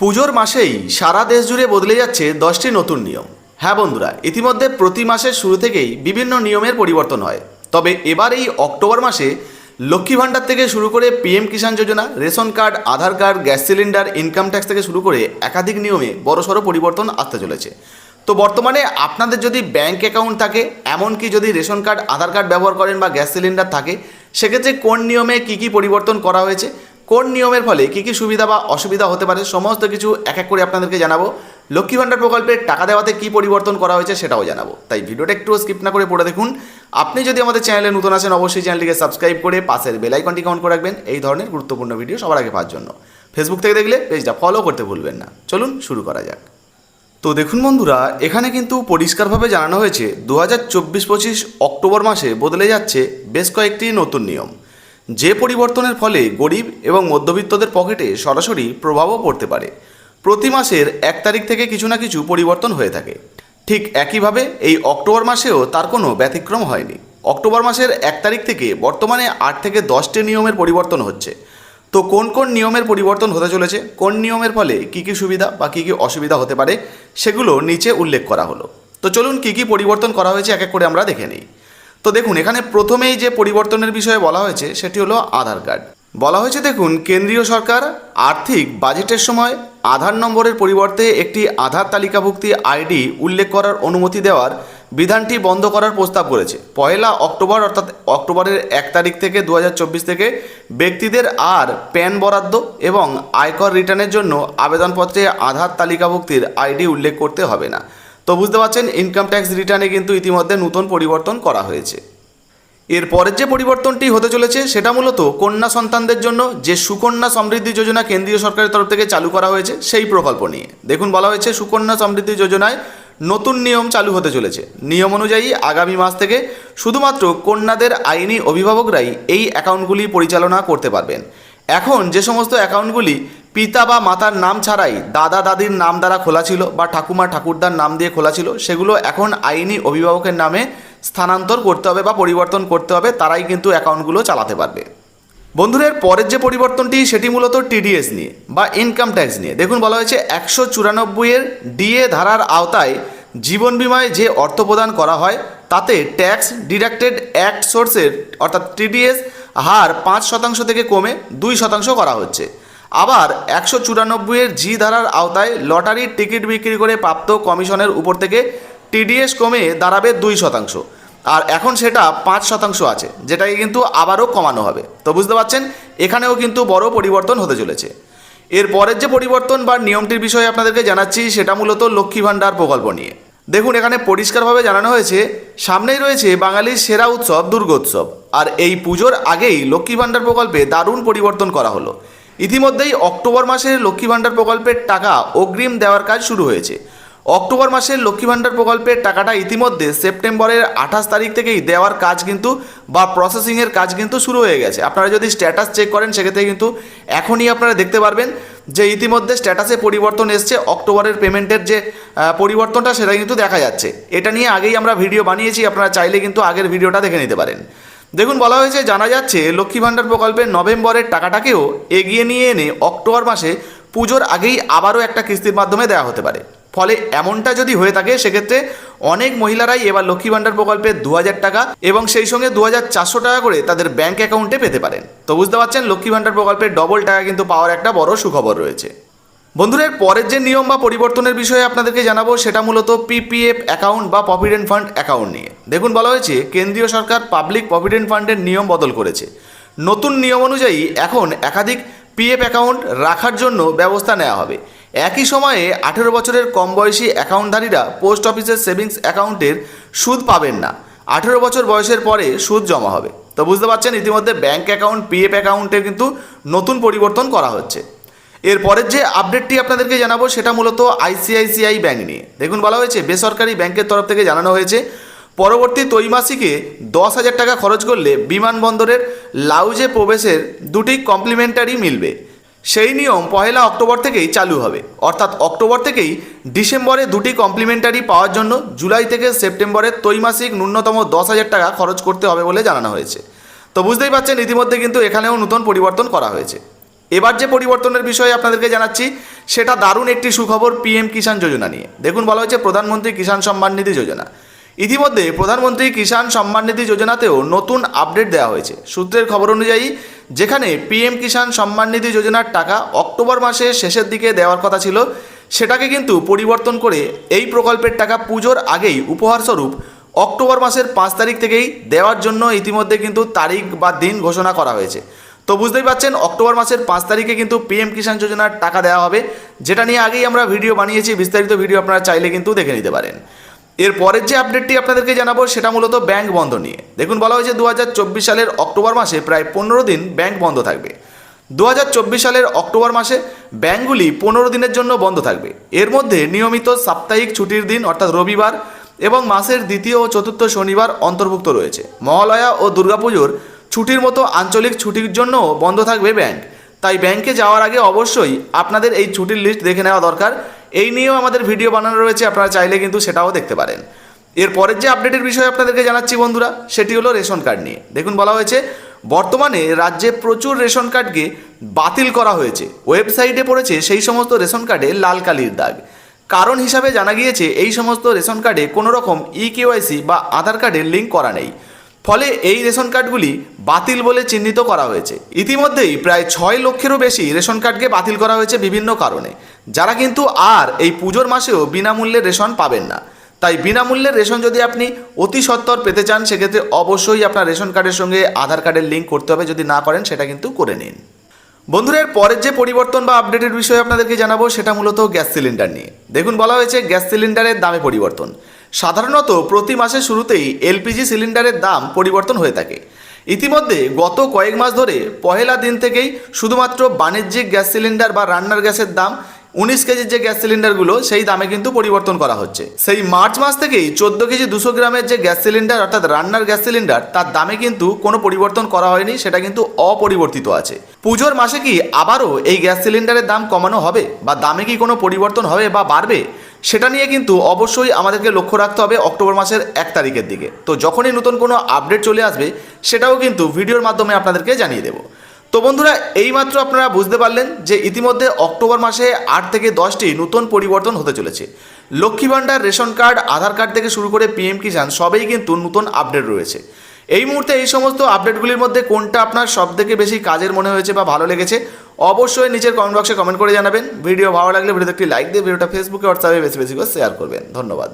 পুজোর মাসেই সারা দেশ জুড়ে বদলে যাচ্ছে দশটি নতুন নিয়ম। হ্যাঁ বন্ধুরা, ইতিমধ্যে প্রতি মাসের শুরু থেকেই বিভিন্ন নিয়মের পরিবর্তন হয়। তবে এবার এই অক্টোবর মাসে লক্ষ্মী ভাণ্ডার থেকে শুরু করে PM Kisan Yojana, ration card, Aadhaar card, gas cylinder, income tax থেকে শুরু করে একাধিক নিয়মে বড়সড় পরিবর্তন আসতে চলেছে। তো বর্তমানে আপনাদের যদি ব্যাংক অ্যাকাউন্ট থাকে, এমনকি যদি রেশন কার্ড, আধার কার্ড ব্যবহার করেন বা গ্যাস সিলিন্ডার থাকে, সেক্ষেত্রে কোন নিয়মে কী কী পরিবর্তন করা হয়েছে? কোন নিয়মের ফলে কী কী সুবিধা বা অসুবিধা হতে পারে সমস্ত কিছু এক এক করে আপনাদেরকে জানাব। লক্ষ্মী ভাণ্ডার প্রকল্পের টাকা দেওয়াতে কী পরিবর্তন করা হয়েছে সেটাও জানাব। তাই ভিডিওটা একটু স্কিপ না করে পড়ে দেখুন। আপনি যদি আমাদের চ্যানেলে নতুন আসেন অবশ্যই চ্যানেলটিকে সাবস্ক্রাইব করে পাশের বেল আইকনটি কাউন্ট করে রাখবেন। এই ধরনের গুরুত্বপূর্ণ ভিডিও সবার আগে পাওয়ার জন্য। ফেসবুক থেকে দেখলে পেজটা ফলো করতে ভুলবেন না। চলুন শুরু করা যাক। তো দেখুন বন্ধুরা, এখানে কিন্তু পরিষ্কারভাবে জানানো হয়েছে, দু হাজার চব্বিশ পঁচিশ অক্টোবর মাসে বদলে যাচ্ছে বেশ কয়েকটি নতুন নিয়ম। যে পরিবর্তনের ফলে গরিব এবং মধ্যবিত্তদের পকেটে সরাসরি প্রভাবও পড়তে পারে। প্রতি মাসের এক তারিখ থেকে কিছু না কিছু পরিবর্তন হয়ে থাকে। ঠিক একইভাবে এই অক্টোবর মাসেও তার কোনো ব্যতিক্রম হয়নি। অক্টোবর মাসের এক তারিখ থেকে বর্তমানে আট থেকে দশটি নিয়মের পরিবর্তন হচ্ছে। তো কোন কোন নিয়মের পরিবর্তন হতে চলেছে? কোন নিয়মের ফলে কী কী সুবিধা বা কী কী অসুবিধা হতে পারে? সেগুলো নিচে উল্লেখ করা হলো। তো চলুন কী কী পরিবর্তন করা হয়েছে, এক এক করে আমরা দেখে নিই। তো দেখুন, এখানে প্রথমেই যে পরিবর্তনের বিষয়ে বলা হয়েছে, সেটি হলো আধার কার্ড। বলা হয়েছে, দেখুন, কেন্দ্রীয় সরকার আর্থিক বাজেটের সময় আধার নম্বরের পরিবর্তে একটি আধার তালিকাভুক্তি আইডি উল্লেখ করার অনুমতি দেওয়ার বিধানটি বন্ধ করার প্রস্তাব করেছে। পয়লা অক্টোবর, অর্থাৎ অক্টোবরের এক তারিখ থেকে দু হাজার চব্বিশ থেকে ব্যক্তিদের আর প্যান বরাদ্দ এবং আয়কর রিটার্নের জন্য আবেদনপত্রে আধার তালিকাভুক্তির আইডি উল্লেখ করতে হবে না। তো বুঝতে পারছেন ইনকাম ট্যাক্স রিটার্নে কিন্তু ইতিমধ্যে নতুন পরিবর্তন করা হয়েছে। এর পরের যে পরিবর্তনটি হতে চলেছে, সেটা মূলত কন্যা সন্তানদের জন্য যে সুকন্যা সমৃদ্ধি যোজনা কেন্দ্রীয় সরকারের তরফ থেকে চালু করা হয়েছে, সেই প্রকল্প নিয়ে। দেখুন, বলা হয়েছে সুকন্যা সমৃদ্ধি যোজনায় নতুন নিয়ম চালু হতে চলেছে। নিয়ম অনুযায়ী আগামী মাস থেকে শুধুমাত্র কন্যাদের আইনি অভিভাবকরাই এই অ্যাকাউন্টগুলি পরিচালনা করতে পারবেন। এখন যে সমস্ত অ্যাকাউন্টগুলি পিতা বা মাতার নাম ছাড়াই দাদা দাদির নাম দ্বারা খোলা ছিল বা ঠাকুমা ঠাকুরদার নাম দিয়ে খোলা ছিল, সেগুলো এখন আইনি অভিভাবকের নামে স্থানান্তর করতে হবে বা পরিবর্তন করতে হবে, তারাই কিন্তু অ্যাকাউন্টগুলো চালাতে পারবে। বন্ধুদের পরের যে পরিবর্তনটি, সেটি মূলত টিডিএস নিয়ে বা ইনকাম ট্যাক্স নিয়ে। দেখুন, বলা হয়েছে একশো চুরানব্বইয়ের ডিএ ধারার আওতায় জীবন বিমায় যে অর্থ প্রদান করা হয়, তাতে ট্যাক্স ডিডাক্টেড অ্যাক্ট সোর্সের অর্থাৎ টিডিএস হার পাঁচ শতাংশ থেকে কমে দুই শতাংশ করা হচ্ছে। আবার একশো চুরানব্বইয়ের জি ধারার আওতায় লটারির টিকিট বিক্রি করে প্রাপ্ত কমিশনের উপর থেকে টিডিএস কমে দাঁড়াবে দুই শতাংশ। আর এখন সেটা পাঁচ শতাংশ আছে, যেটাকে কিন্তু আবারও কমানো হবে। তো বুঝতে পারছেন? এখানেও কিন্তু বড় পরিবর্তন হতে চলেছে। এর পরের যে পরিবর্তন বা নিয়মটির বিষয়ে আপনাদেরকে জানাচ্ছি, সেটা মূলত লক্ষ্মী ভাণ্ডার প্রকল্প নিয়ে। দেখুন, এখানে পরিষ্কারভাবে জানানো হয়েছে, সামনেই রয়েছে বাঙালির সেরা উৎসব, দুর্গোৎসব। আর এই পুজোর আগেই লক্ষ্মী ভাণ্ডার প্রকল্পে দারুণ পরিবর্তন করা হলো। ইতিমধ্যেই অক্টোবর মাসে লক্ষ্মী ভাণ্ডার প্রকল্পের টাকা অগ্রিম দেওয়ার কাজ শুরু হয়েছে। অক্টোবর মাসের লক্ষ্মী ভাণ্ডার প্রকল্পের টাকাটা ইতিমধ্যে সেপ্টেম্বরের আঠাশ তারিখ থেকেই দেওয়ার কাজ কিন্তু বা প্রসেসিংয়ের কাজ কিন্তু শুরু হয়ে গেছে। আপনারা যদি স্ট্যাটাস চেক করেন, সেক্ষেত্রে কিন্তু এখনই আপনারা দেখতে পারবেন যে ইতিমধ্যে স্ট্যাটাসে পরিবর্তন এসছে, অক্টোবরের পেমেন্টের যে পরিবর্তনটা সেটা কিন্তু দেখা যাচ্ছে। এটা নিয়ে আগেই আমরা ভিডিও বানিয়েছি, আপনারা চাইলে কিন্তু আগের ভিডিওটা দেখে নিতে পারেন। দেখুন, বলা হয়েছে, জানা যাচ্ছে, লক্ষ্মী ভাণ্ডার প্রকল্পের নভেম্বরের টাকাটাকেও এগিয়ে নিয়ে এনে অক্টোবর মাসে পুজোর আগেই আবারও একটা কিস্তির মাধ্যমে দেওয়া হতে পারে। ফলে এমনটা যদি হয়ে থাকে, সেক্ষেত্রে অনেক মহিলারাই এবার লক্ষ্মী ভাণ্ডার প্রকল্পে দু হাজার টাকা এবং সেই সঙ্গে দু হাজার চারশো টাকা করে তাদের ব্যাংক অ্যাকাউন্টে পেতে পারেন। তো বুঝতে পারছেন, লক্ষ্মী ভাণ্ডার প্রকল্পের ডবল টাকা কিন্তু পাওয়ার একটা বড় সুখবর রয়েছে। বন্ধুদের পরের যে নিয়ম বা পরিবর্তনের বিষয়ে আপনাদেরকে জানাব, সেটা মূলত পিপিএফ অ্যাকাউন্ট বা প্রভিডেন্ট ফান্ড অ্যাকাউন্ট নিয়ে। দেখুন, বলা হয়েছে, কেন্দ্রীয় সরকার পাবলিক প্রভিডেন্ট ফান্ডের নিয়ম বদল করেছে। নতুন নিয়ম অনুযায়ী এখন একাধিক পিএফ অ্যাকাউন্ট রাখার জন্য ব্যবস্থা নেওয়া হবে। একই সময়ে আঠেরো বছরের কম বয়সী অ্যাকাউন্টধারীরা পোস্ট অফিসের সেভিংস অ্যাকাউন্টের সুদ পাবেন না। আঠেরো বছর বয়সের পরে সুদ জমা হবে। তো বুঝতে পারছেন, ইতিমধ্যে ব্যাঙ্ক অ্যাকাউন্ট, পিএফ অ্যাকাউন্টের কিন্তু নতুন পরিবর্তন করা হচ্ছে। এর পরের যে আপডেটটি আপনাদেরকে জানাব, সেটা মূলত আইসিআইসিআই ব্যাংক নিয়ে। দেখুন, বলা হয়েছে, বেসরকারি ব্যাংকের তরফ থেকে জানানো হয়েছে, পরবর্তী ত্রৈমাসিকে দশ হাজার টাকা খরচ করলে বিমানবন্দরের লাউজে প্রবেশের দুটি কমপ্লিমেন্টারি মিলবে। সেই নিয়ম পহেলা অক্টোবর থেকেই চালু হবে। অর্থাৎ অক্টোবর থেকেই ডিসেম্বরে দুটি কমপ্লিমেন্টারি পাওয়ার জন্য জুলাই থেকে সেপ্টেম্বরের ত্রৈমাসিক ন্যূনতম দশ হাজার টাকা খরচ করতে হবে বলে জানানো হয়েছে। তো বুঝতেই পারছেন ইতিমধ্যে কিন্তু এখানেও নতুন পরিবর্তন করা হয়েছে। এবার যে পরিবর্তনের বিষয়ে আপনাদেরকে জানাচ্ছি, সেটা দারুণ একটি সুখবর পিএম কিষাণ যোজনা নিয়ে। দেখুন, বলা হয়েছে প্রধানমন্ত্রী কিষাণ সম্মান নিধি যোজনা। ইতিমধ্যে প্রধানমন্ত্রী কিষাণ সম্মান নিধি যোজনাতেও নতুন আপডেট দেওয়া হয়েছে। সূত্রের খবর অনুযায়ী যেখানে পিএম কিষাণ সম্মান নিধি যোজনার টাকা অক্টোবর মাসের শেষের দিকে দেওয়ার কথা ছিল, সেটাকে কিন্তু পরিবর্তন করে এই প্রকল্পের টাকা পুজোর আগেই উপহারস্বরূপ অক্টোবর মাসের পাঁচ তারিখ থেকেই দেওয়ার জন্য ইতিমধ্যে কিন্তু তারিখ বা দিন ঘোষণা করা হয়েছে। তো বুঝতেই পারছেন অক্টোবর মাসের পাঁচ তারিখে কিন্তু পিএম কিষাণ যোজনার টাকা দেওয়া হবে, যেটা নিয়ে আগেই আমরা ভিডিও বানিয়েছি, বিস্তারিত ভিডিও আপনারা চাইলে কিন্তু দেখে নিতে পারেন। এর পরের যে আপডেটটি আপনাদেরকে জানাব, সেটা মূলত ব্যাংক বন্ধ নিয়ে। দেখুন, বলা হয়েছে দু হাজার চব্বিশ সালের অক্টোবর মাসে প্রায় পনেরো দিন ব্যাংক বন্ধ থাকবে। দু হাজার চব্বিশ সালের অক্টোবর মাসে ব্যাংকগুলি পনেরো দিনের জন্য বন্ধ থাকবে। এর মধ্যে নিয়মিত সাপ্তাহিক ছুটির দিন, অর্থাৎ রবিবার এবং মাসের দ্বিতীয় ও চতুর্থ শনিবার অন্তর্ভুক্ত রয়েছে। মহালয়া ও দুর্গাপুজোর ছুটির মতো আঞ্চলিক ছুটির জন্য বন্ধ থাকবে ব্যাংক তাই ব্যাংকে যাওয়ার আগে অবশ্যই আপনাদের এই ছুটির লিস্ট দেখে নেওয়া দরকার। এই নিয়েও আমাদের ভিডিও বানানো রয়েছে, আপনারা চাইলে কিন্তু সেটাও দেখতে পারেন। এর পরের যে আপডেটের বিষয় আপনাদেরকে জানাচ্ছি বন্ধুরা, সেটি হলো রেশন কার্ড নিয়ে। দেখুন, বলা হয়েছে, বর্তমানে রাজ্যে প্রচুর রেশন কার্ডকে বাতিল করা হয়েছে। ওয়েবসাইটে পড়েছে, সেই সমস্ত রেশন কার্ডে লাল কালির দাগ। কারণ হিসাবে জানা গিয়েছে, এই সমস্ত রেশন কার্ডে কোনো রকম ই কেওয়াইসি বা আধার কার্ডের লিঙ্ক করা নেই। ফলে এই রেশন কার্ডগুলি বাতিল বলে চিহ্নিত করা হয়েছে। ইতিমধ্যেই প্রায় ছয় লক্ষেরও বেশি রেশন কার্ডকে বাতিল করা হয়েছে বিভিন্ন কারণে। যারা কিন্তু আর এই পুজোর মাসেও বিনামূল্যে রেশন পাবেন না। তাই বিনামূল্যের রেশন যদি আপনি অতি সত্বর পেতে চান, সেক্ষেত্রে অবশ্যই আপনার রেশন কার্ডের সঙ্গে আধার কার্ডের লিঙ্ক করতে হবে। যদি না করেন, সেটা কিন্তু করে নিন। বন্ধুরা, এর পরের যে পরিবর্তন বা আপডেটের বিষয়ে আপনাদেরকে জানাব, সেটা মূলত গ্যাস সিলিন্ডার নিয়ে। দেখুন, বলা হয়েছে গ্যাস সিলিন্ডারের দামে পরিবর্তন। সাধারণত প্রতি মাসের শুরুতেই এলপিজি সিলিন্ডারের দাম পরিবর্তন হয়ে থাকে। ইতিমধ্যে গত কয়েক মাস ধরে পহেলা দিন থেকেই শুধুমাত্র বাণিজ্যিক গ্যাস সিলিন্ডার বা রান্নার গ্যাসের দাম উনিশ কেজির যে গ্যাস সিলিন্ডারগুলো, সেই দামে কিন্তু পরিবর্তন করা হচ্ছে। সেই মার্চ মাস থেকেই চোদ্দ কেজি দুশো গ্রামের যে গ্যাস সিলিন্ডার, অর্থাৎ রান্নার গ্যাস সিলিন্ডার, তার দামে কিন্তু কোনো পরিবর্তন করা হয়নি, সেটা কিন্তু অপরিবর্তিত আছে। পুজোর মাসে কি আবারও এই গ্যাস সিলিন্ডারের দাম কমানো হবে? বা দামে কি কোনো পরিবর্তন হবে বা বাড়বে? সেটা নিয়ে কিন্তু অবশ্যই আমাদেরকে লক্ষ্য রাখতে হবে অক্টোবর মাসের এক তারিখের দিকে। তো যখনই নতুন কোনো আপডেট চলে আসবে, সেটাও কিন্তু ভিডিওর মাধ্যমে আপনাদেরকে জানিয়ে দেবো। তো বন্ধুরা, এইমাত্র আপনারা বুঝতে পারলেন যে ইতিমধ্যে অক্টোবর মাসে আট থেকে দশটি নতুন পরিবর্তন হতে চলেছে। Lakshmi Bhandar, ration card, Aadhaar card থেকে শুরু করে পিএম কিষাণ সবই কিন্তু নতুন আপডেট রয়েছে। এই মুহূর্তে এই সমস্ত আপডেটগুলির মধ্যে কোনটা আপনার সব থেকে বেশি কাজের মনে হয়েছে বা ভালো লেগেছে অবশ্যই নিচের কমেন্ট বক্সে কমেন্ট করে জানাবেন। ভিডিও ভালো লাগলে ভিডিওতে একটি লাইক দিয়ে ভিডিওটা ফেসবুকে হোয়াটসঅ্যাপে বেশি বেশি করে শেয়ার করবেন। ধন্যবাদ।